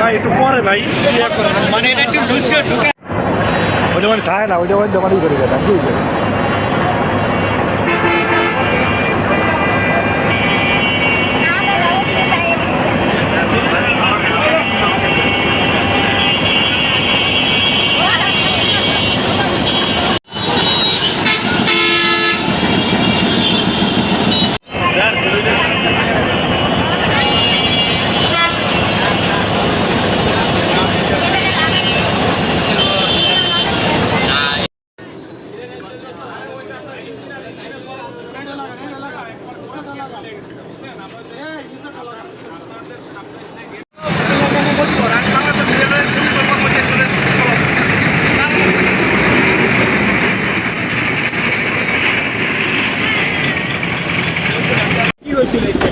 ভাই একটু পরে ভাই মানে এটা একটু ঢুকে মানে থাকে না ওই দোকানে দোকানেই করে গেলাম বুঝলি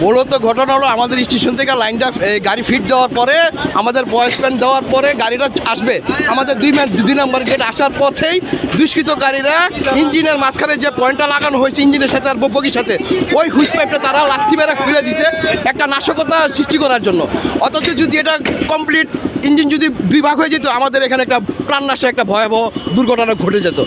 মূলত ঘটনা হলো আমাদের স্টেশন থেকে লাইনটা গাড়ি ফিট দেওয়ার পরে, আমাদের বয়স প্যান্ট দেওয়ার পরে গাড়িটা আসবে। আমাদের দুই ম্যান, দুই নম্বর গেট আসার পথেই দুষ্কৃত গাড়িরা ইঞ্জিনের মাঝখানে যে পয়েন্টটা লাগানো হয়েছে ইঞ্জিনের সাথে আর বগির সাথে, ওই হুইস পাইপটা তারা লাথি মেরে খুলে দিছে একটা নাশকতা সৃষ্টি করার জন্য। অথচ যদি এটা কমপ্লিট ইঞ্জিন যদি দুই ভাগ হয়ে যেত, আমাদের এখানে একটা প্রাণনাশে একটা ভয়াবহ দুর্ঘটনা ঘটে যেত।